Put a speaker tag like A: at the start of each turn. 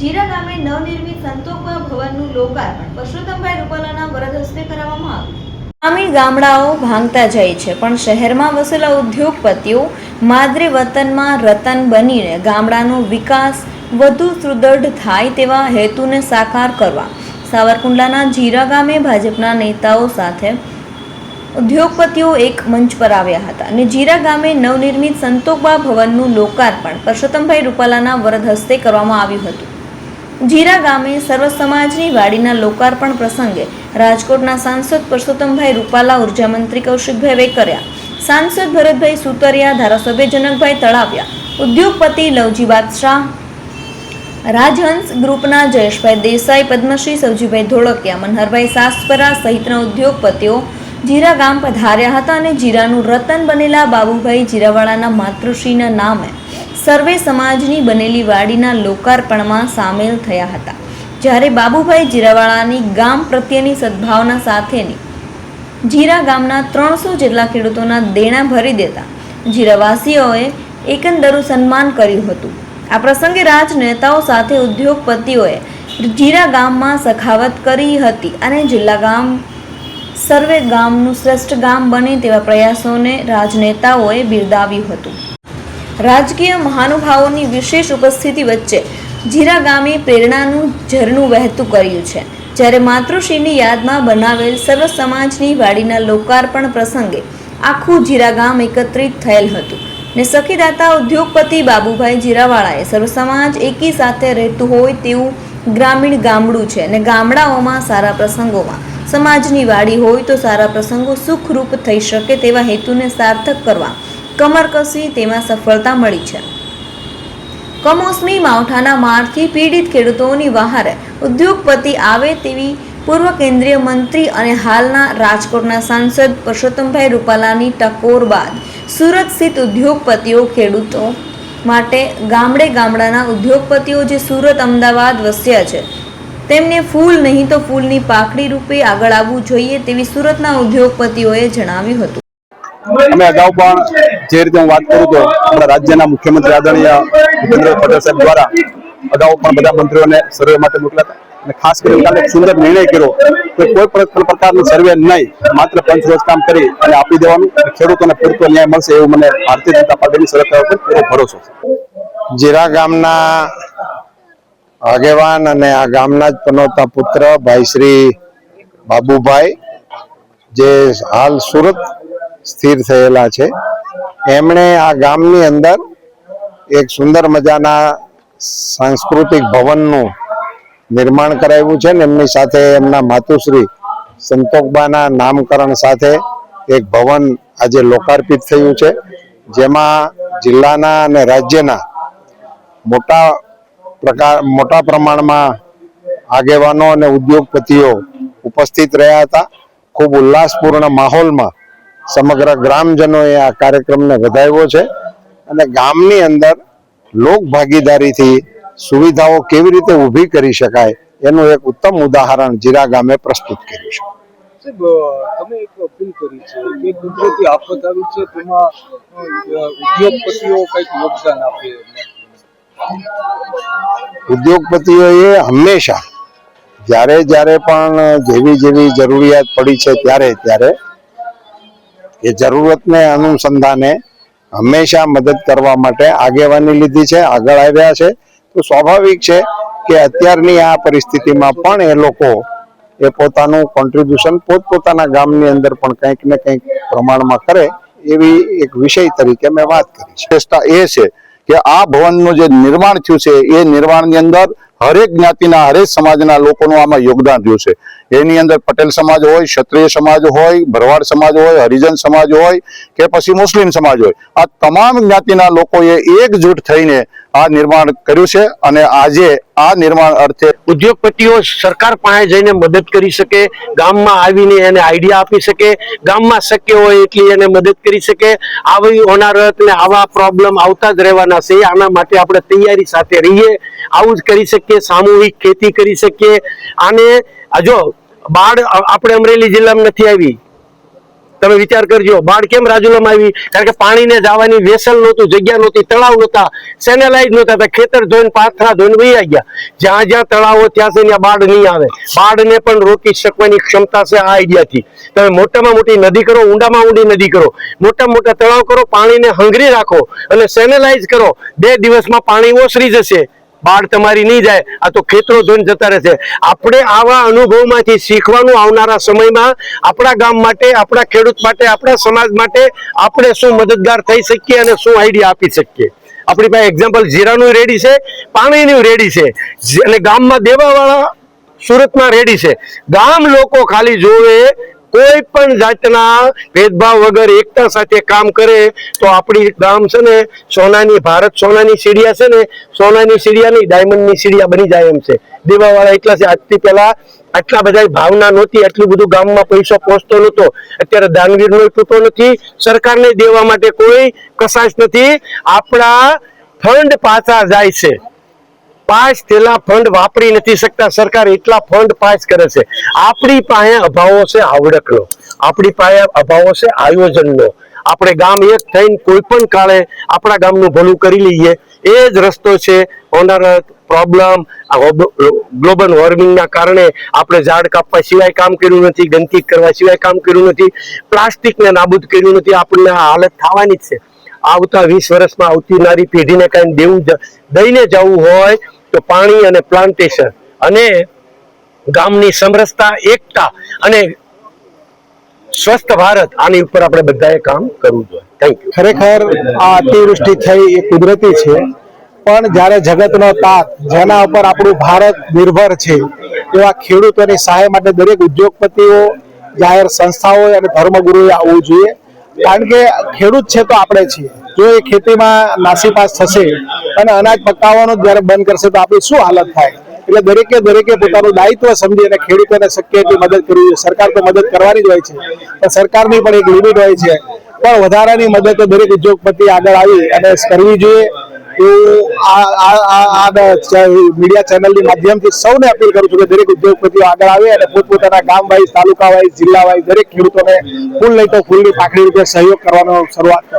A: જીરા ગામે નવનિર્મિત સંતોપા ભવનનું લોકાર્પણ પરસોત્તમભાઈ રૂપાલાના વરદ હસ્તે કરાવવામાં આવ્યું. ગ્રામીણ ગામડાઓ ભાંગતા જાય છે, પણ શહેરમાં વસેલા ઉદ્યોગપતિઓ માદરે વતનમાં રતન બનીને ગામડાનો વિકાસ વધુ સુદૃઢ થાય તેવા હેતુને સાકાર કરવા સાવરકુંડલાના જીરા ગામે ભાજપના નેતાઓ સાથે ઉદ્યોગપતિઓ એક મંચ પર આવ્યા હતા અને જીરા ગામે નવનિર્મિત સંતોકબા ભવનનું લોકાર્પણ પરસોત્તમભાઈ રૂપાલાના વરદ હસ્તે કરવામાં આવ્યું હતું. જીરા ગામે સર્વ સમાજની વાડીના લોકાર્પણ પ્રસંગે રાજકોટના સાંસદ પરસોત્તમભાઈ રૂપાલા ઉર્જામંત્રી કૌશિકભાઈ વેકર્યા, સાંસદ ભરતભાઈ સુતરિયા, ધારાસભ્ય જનકભાઈ તળાવ્યા, ઉદ્યોગપતિ લવજી બાદશાહ, રાજહંસ ગ્રુપના જયેશભાઈ દેસાઈ, પદ્મશ્રી સવજીભાઈ ધોળકિયા, મનહરભાઈ સાસપરા સહિતના ઉદ્યોગપતિઓ જીરા ગામ પધાર્યા હતા અને જીરાનું રતન બનેલા બાબુભાઈ જીરાવાળાના માતૃશ્રીના નામે સર્વે સમાજની બનેલી વાડીના લોકાર્પણમાં સામેલ થયા હતા. જ્યારે બાબુભાઈ જીરાવાળાની ગામ પ્રત્યેની સદભાવના સાથેની જીરા ગામના ત્રણસો જેટલા ખેડૂતોના દેણા ભરી દેતા જીરાવાસીઓએ એકંદરું સન્માન કર્યું હતું. આ પ્રસંગે રાજનેતાઓ સાથે ઉદ્યોગપતિઓએ જીરા ગામમાં સખાવત કરી હતી અને જિલ્લા ગામ સર્વે ગામનું શ્રેષ્ઠ ગામ બને તેવા પ્રયાસોને રાજનેતાઓએ બિરદાવ્યું હતું. રાજકીય મહાનુભાવોની વિશેષ ઉપસ્થિતિ વચ્ચે જીરા ગામે પ્રેરણાનું ઝરણું વહેતું કર્યું છે. જ્યારે માતૃશ્રીની યાદમાં બનાવેલ સર્વ સમાજની વાડીના લોકાર્પણ પ્રસંગે આખું જીરા ગામ એકત્રિત થયેલ હતું ને સખીદાતા ઉદ્યોગપતિ બાબુભાઈ જીરાવાળાએ સર્વ સમાજ એકી સાથે રહેતું હોય તેવું ગ્રામીણ ગામડું છે ને ગામડાઓમાં સારા પ્રસંગોમાં સમાજની વાડી હોય તો સારા પ્રસંગો સુખરૂપ થઈ શકે તેવા હેતુને સાર્થક કરવા કમર કસી તેમાં સફળતા મળી છે. કમોસમી માવઠાના મારથી પીડિત ખેડૂતોની વહારે ઉદ્યોગપતિ આવે તેવી પૂર્વ કેન્દ્રીય મંત્રી અને હાલના રાજકોટના સાંસદ પરસોત્તમભાઈ રૂપાલાની ટકોર બાદ સુરત સ્થિત ઉદ્યોગપતિઓ ખેડૂતો માટે ગામડે ગામડાના ઉદ્યોગપતિઓ જે સુરત, અમદાવાદ વસ્યા છે, તેમને ફૂલ નહીં તો ફૂલની પાકડી રૂપે આગળ આવવું જોઈએ તેવી સુરતના ઉદ્યોગપતિઓએ જણાવ્યું હતું.
B: અમે અગાઉ પણ જે રીતે હું વાત કરું તો આપણા રાજ્યના મુખ્યમંત્રી આદરણીય ભૂપેન્દ્ર પટેલ સાહેબ દ્વારા અગાઉ પણ બધા મંત્રીઓને સર્વે માટે મોકલ્યા અને ખાસ કરીને કાલે સુંદર નિર્ણય કર્યો કે કોઈ પણ પ્રકારનું સર્વે નહીં, માત્ર પંચરોજ કામ કરી અને આપી દેવાનું. ખેડૂતોને પૂરતો ન્યાય મળશે એવું મને ભારતીય જનતા પાર્ટીની સરકાર ઉપર પૂરો ભરોસો છે.
C: જીરા ગામના આગેવાન અને આ ગામના જ પનોતા પુત્ર ભાઈ શ્રી બાબુભાઈ, જે હાલ સુરત સ્થિર થયેલા છે. એમણે આ ગામની અંદર એક સુંદર મજાના સાંસ્કૃતિક ભવનનું નિર્માણ કરાવ્યું છે ને એમની સાથે એમના માતુશ્રી સંતોકબાના નામકરણ સાથે એક ભવન આજે લોકાર્પિત થયું છે. જેમાં જિલ્લાના અને રાજ્યના મોટા પ્રકાર, મોટા પ્રમાણમાં આગેવાનો અને ઉદ્યોગપતિઓ ઉપસ્થિત રહ્યા હતા. ખૂબ ઉલ્લાસપૂર્ણ માહોલમાં સમગ્ર ગ્રામજનોએ આ કાર્યક્રમને વધાવ્યો છે અને ગામની અંદર લોક ભાગીદારીથી સુવિધાઓ કેવી રીતે ઊભી કરી શકાય એનું એક ઉત્તમ ઉદાહરણ જીરા ગામે પ્રસ્તુત કર્યું છે.
D: તમે એક અપીલ કરી છે કે કુદરતી આફત આવી છે તેમાં ઉદ્યોગપતિઓ કંઈક યોગદાન આપે
C: ઉદ્યોગપતિઓએ હંમેશા જ્યારે જ્યારે પણ જેવી જેવી જરૂરિયાત પડી છે ત્યારે ત્યારે એ જરૂરતને અનુસંધાને હંમેશા મદદ કરવા માટે આગેવાની લીધી છે, આગળ આવ્યા છે. તો સ્વાભાવિક છે કે અત્યારની આ પરિસ્થિતિમાં પણ એ લોકો એ પોતાનું કોન્ટ્રીબ્યુશન પોતપોતાના ગામની અંદર પણ કંઈક ને કંઈક પ્રમાણમાં કરે એવી એક વિષય તરીકે મેં વાત કરી છે.
B: એ છે કે આ ભવનનું જે નિર્માણ થયું છે, એ નિર્માણની અંદર હરેક જ્ઞાતિના, હરેક સમાજના લોકોનું આમાં યોગદાન રહ્યું છે. એની અંદર પટેલ સમાજ હોય, ક્ષત્રિય સમાજ હોય, ભરવાડ સમાજ હોય, હરિજન સમાજ હોય કે પછી મુસ્લિમ સમાજ હોય. આ તમામ જ્ઞાતિના લોકોએ એકજૂટ થઈને આ નિર્માણ કર્યું છે અને આજે આ નિર્માણ અર્થે
E: ઉદ્યોગપતિઓ સરકાર પાસે જઈને મદદ કરી શકે, ગામમાં આવીને એને આઈડિયા આપી શકે, ગામમાં શક્ય હોય એટલી એને મદદ કરી શકે. આવી હોનારત ને આવા પ્રોબ્લેમ આવતા જ રહેવાના છે. આના માટે આપણે તૈયારી સાથે રહીએ. આવું જ કરી શકીએ, સામૂહિક ખેતી કરી શકીએ. આને આ જો, બાળ આપણે અમરેલી જિલ્લામાં નથી આવી. તમે વિચાર કરજો, બાળ કેમ રાજુલામાં આવી? કારણ કે પાણીને જવાની વેસલ નહોતું, જગ્યા નહોતી, તળાવ નહોતા, સેનેલાઇઝ નહોતા હતા ખેતર ધોઈને, પાથરા ધોઈને વહી ગયા. જ્યાં જ્યાં તળાવો ત્યાં છે, ત્યાં બાળ નહીં આવે. બાળને પણ રોકી શકવાની ક્ષમતા છે આ આઈડિયાથી. તમે મોટામાં મોટી નદી કરો, ઊંડામાં ઊંડી નદી કરો. મોટા મોટા તળાવ કરો, પાણીને હંગરી રાખો અને સેનેલાઇઝ કરો. બે દિવસમાં પાણી ઓસરી જશે. બાઢ તમારી નહીં જાય, આ તો ખેતરો ધોઈને જતા રહેશે આપણે આવા અનુભવમાંથી શીખવાનું આવનારા સમયમાં આપણા ગામ માટે, આપણા ખેડૂત માટે, આપણા સમાજ માટે આપણે શું મદદગાર થઈ શકીએ અને શું આઈડિયા આપી શકીએ. આપણી પાસે એક્ઝામ્પલ જીરાનું રેડી છે, પાણીનું રેડી છે અને ગામમાં દેવાવાળા સુરતમાં રેડી છે. ગામ લોકો ખાલી જોવે કોઈ પણ જાતના ભેદભાવ વગર એકતા સાથે કામ કરે, તો આપણી ગામ છે ને, સોનાની ભારત, સોનાની સીડિયા છે ને, સોનાની સીડિયા નહીં, ડાયમંડની સીડિયા બની જાય એમ છે. દેવાવાળા એટલા છે, આજથી પહેલા આટલા બધા ભાવના નહોતી, આટલું બધું ગામમાં પૈસો પહોંચતો નહોતો. અત્યારે દાનવીરનો તૂટો નથી, સરકારને દેવા માટે કોઈ કસાશ નથી. આપણા ફંડ પાછા જાય છે. પાંચ થયેલા ફંડ વાપરી નથી શકતા. સરકાર એટલા ફંડ પાસ કરે છે. આપણી પાસે અભાવો છે આવડતનો આપણી પાસે અભાવો છે આયોજનનો. આપણે ગામ એક થઈને કોઈ પણ કાળે આપણા ગામનું ભલું કરી લઈએ. એ જ રસ્તો છે ઓનરત પ્રોબ્લેમ ગ્લોબલ વોર્મિંગના કારણે આપણે ઝાડ કાપવા સિવાય કામ કર્યું નથી, ગંદકી કરવા સિવાય કામ કર્યું નથી, પ્લાસ્ટિકને નાબૂદ કર્યું નથી. આપણને હાલત થવાની જ છે. આવતા વીસ વર્ષમાં આવતીનારી પેઢીને કાંઈ દેવું દઈને જવું હોય તો પાણી અને પ્લાન્ટેશન અને ગામની સમરસતા, એકતા અને સ્વસ્થ ભારત, આની ઉપર આપણે બધાએ કામ કરવું જોઈએ. થેન્ક યુ
F: ખરેખર આ અતિવૃષ્ટિ થઈ એ કુદરતી છે, પણ જ્યારે જગતનો તાત, જેના ઉપર આપણું ભારત નિર્ભર છે, એવા ખેડૂતોની સહાય માટે દરેક ઉદ્યોગપતિઓ, જાહેર સંસ્થાઓ અને ધર્મગુરુએ આવવું જોઈએ. કારણ કે ખેડૂત છે તો આપણે છીએ. જો એ ખેતીમાં નાસીપાસ થશે અને અનાજ પકાવવાનું જ્યારે બંધ કરશે તો આપણી શું હાલત થાય? એટલે દરેકે દરેકે પોતાનું દાયિત્વ સમજી અને ખેડૂતોને શક્ય એટલી મદદ કરવી જોઈએ. સરકાર તો મદદ કરવાની જ હોય છે, પણ સરકારની પણ એક લિમિટ હોય છે. પણ વધારાની મદદ તો દરેક ઉદ્યોગપતિ આગળ આવી અને કરવી જોઈએ. એવું આ મીડિયા ચેનલની માધ્યમથી સૌને અપીલ કરું છું કે દરેક ઉદ્યોગપતિઓ આગળ આવે અને પોતપોતાના ગામ વાઇઝ તાલુકા વાઇઝ જિલ્લા વાઇઝ દરેક ખેડૂતોને ફૂલ નહીં તો ફૂલની પાકડી રીતે સહયોગ કરવાનો શરૂઆત કરે.